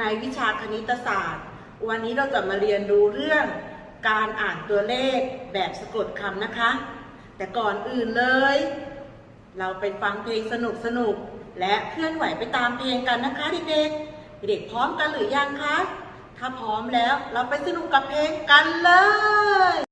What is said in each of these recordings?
ในวิชาคณิตศาสตร์ วันนี้เราจะมาเรียนรู้เรื่องการอ่านตัวเลขแบบสะกดคำนะคะ แต่ก่อนอื่นเลย เราไปฟังเพลงสนุกสนุกๆและเคลื่อนไหวไปตามเพลงกันนะคะเด็กๆเด็กพร้อมกันหรือยังคะ ถ้าพร้อมแล้วเราไปสนุกกับเพลงกันเลย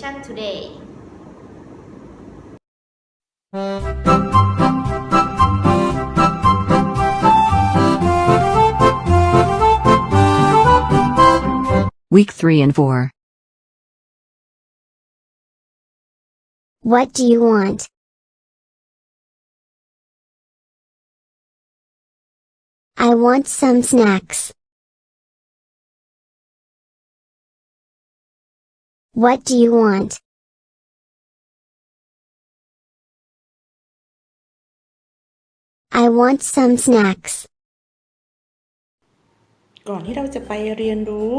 Conversation today. Week 3 and 4. What do you want? I want some snacks. What do you want? I want some snacks. ก่อนที่เราจะไปเรียนรู้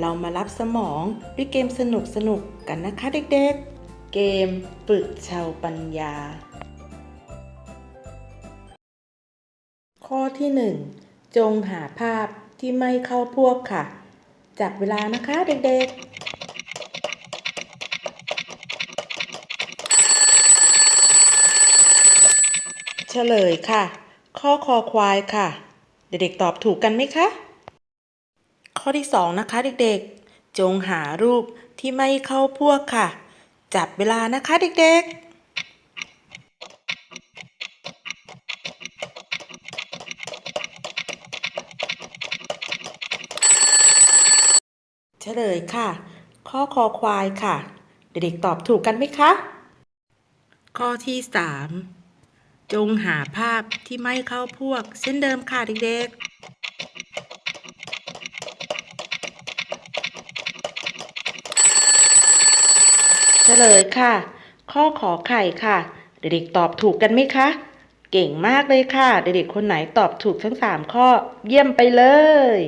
เรามารับสมองด้วยเกมสนุกสนุกกันนะคะเด็กๆ เกมฝึกชาวปัญญา ข้อที่ 1 จงหาภาพที่ไม่เข้าพวกค่ะ จับเวลานะคะเด็กๆ เฉลยค่ะ ข้อคอควายค่ะ เด็กๆตอบถูกกันไหมคะ ข้อที่สองนะคะเด็กๆ จงหารูปที่ไม่เข้าพวกค่ะ จับเวลานะคะเด็กๆเฉลยค่ะ ข้อคอควายค่ะ เด็กๆตอบถูกกันไหมคะ ข้อที่สาม จงหาภาพที่ไม่เข้าพวก เช่นเดิมค่ะเด็กๆเฉลยค่ะ ข้อขอไข่ค่ะ เด็กๆตอบถูกกันไหมคะ เก่งมากเลยค่ะ เด็กๆคนไหนตอบถูกทั้ง3ข้อ เยี่ยมไปเลย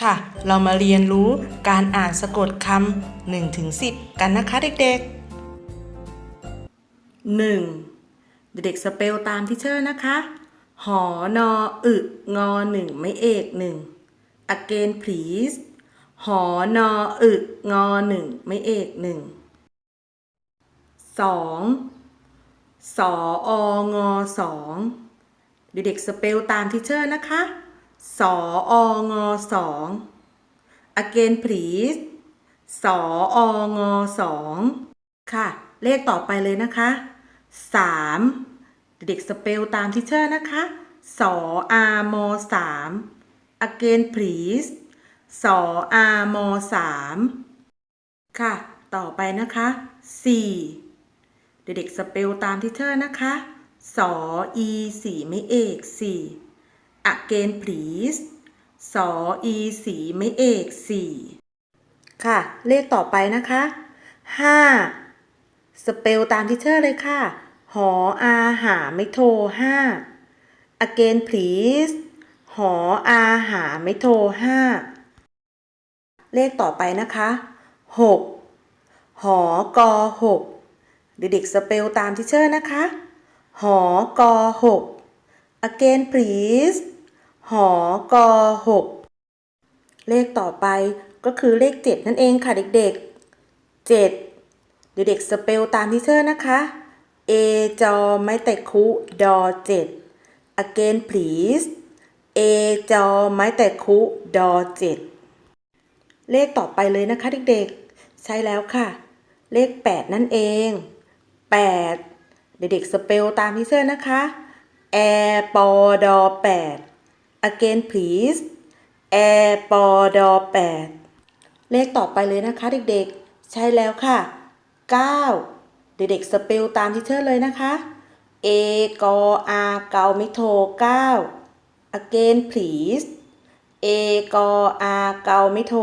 ค่ะ เรามาเรียนรู้การอ่านสะกดคำ1ถึง10กันนะคะเด็กๆ 1. เด็กๆสเปลตามที่เชอร์นะคะ หอนออึงอหนึ่งไม่เอกหนึ่ง again please หอนออึงอหนึ่งไม่เอกหนึ่งสองสอองอสองเด็กๆสเปลตามที่เชอร์นะคะสอองอสอง again please สอองอสองค่ะ เลขต่อไปเลยนะคะ สามเด็กสเปลตามที่เชอร์นะคะสออามอสาม again please สออามอสามค่ะ ต่อไปนะคะสี่เด็กๆสเปลตามที่เชอร์นะคะสออีสีไม่เอกสี่ again please สออีสีไม่เอกสี่ค่ะ เลขต่อไปนะคะห้าสเปลตามที่เชอร์เลยค่ะ หออาหาไม่โทรห้า again please หออาหาไม่โทรห้า เลขต่อไปนะคะหกหอกอหกเด็กๆสเปลตามที่เชอร์นะคะ หอกอหก again please หอกอหก เลขต่อไปก็คือเลขเจ็ดนั่นเองค่ะเด็กๆเจ็ดเด็กๆสเปลตามที่เชอร์นะคะ เอจอไม่แต่คุดอเจ็ด again please เอจอไม้แต่คุดอเจ็ด เลขต่อไปเลยนะคะเด็กๆ ใช่แล้วค่ะ เลข 8 นั่นเอง 8 เด็กๆ สเปลตามที่เสื้อนะคะแอปอดอ8 again please แอปอดอ8เลขต่อไปเลยนะคะเด็กๆ ใช่แล้วค่ะ 9 เด็กๆสเปลตามที่เธอเลยนะคะ เอกออาเกาไม่โทร9 again please เอกออาเกาไม่โทร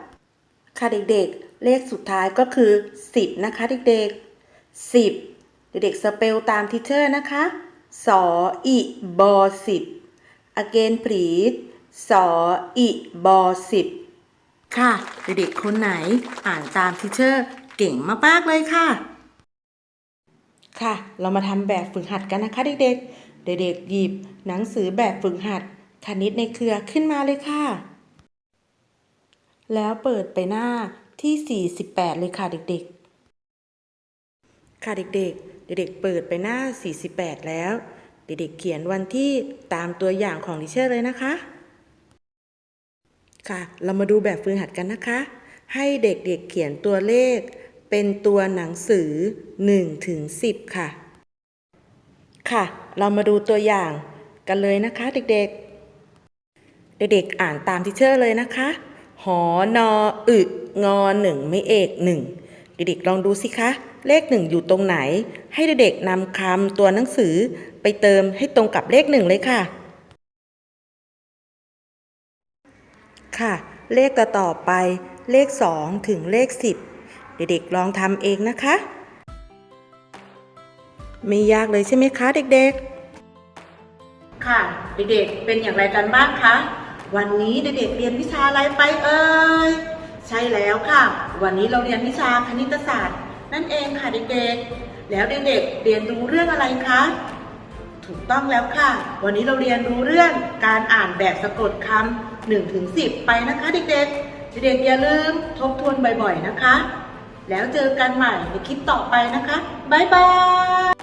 9ค่ะเด็กๆ เลขสุดท้ายก็คือ 10 นะคะเด็กๆ 10 เด็กๆสเปลตามทิเชอร์นะคะ สออิบอ10 again please สออิบอ10ค่ะ เด็กๆ คนไหนอ่านตามทิเชอร์เก่งมากๆเลยค่ะ ค่ะ เรามาทำแบบฝึกหัดกันนะคะ เด็กๆ เด็กๆ หยิบหนังสือแบบฝึกหัดคณิตในเครือขึ้นมาเลยค่ะ แล้วเปิดไปหน้าที่ 48 เลยค่ะเด็กๆ ค่ะเด็กๆ เด็กๆ เปิดไปหน้า 48 แล้ว เด็กๆ เขียนวันที่ตามตัวอย่างของดิเชอร์เลยนะคะ ค่ะ เรามาดูแบบฝึกหัดกันนะคะ ให้เด็กๆ เขียนตัวเลข เป็นตัวหนังสือ1ถึง10 ค่ะ ค่ะ เรามาดูตัวอย่างกันเลยนะคะเด็กๆ เด็กๆอ่านตามที่เชอร์เลยนะคะ หอนออึงอหนึ่งไม่เอกหนึ่งเด็กๆลองดูสิคะ เลขหนึ่งอยู่ตรงไหน ให้เด็กๆนำคำตัวหนังสือไปเติมให้ตรงกับเลขหนึ่งเลยค่ะ ค่ะ เลขต่อต่อไปเลข 2 ถึงเลข 10 เด็กๆลองทำเองนะคะ ไม่ยากเลยใช่ไหมคะเด็กๆ ค่ะ เด็กๆ เป็นอย่างไรกันบ้างคะ วันนี้เด็กๆเรียนวิชาอะไรไปเอ่ย ใช่แล้วค่ะ วันนี้เราเรียนวิชาคณิตศาสตร์ นั่นเองค่ะเด็กๆ แล้วเด็กๆ เรียนรู้เรื่องอะไรคะ ถูกต้องแล้วค่ะ วันนี้เราเรียนรู้เรื่องการอ่านแบบสะกดคำ1ถึง10 ไปนะคะเด็กๆ เด็กๆอย่าลืมทบทวนบ่อยๆนะคะ แล้วเจอกันใหม่ในคลิปต่อไปนะคะ บ๊ายบาย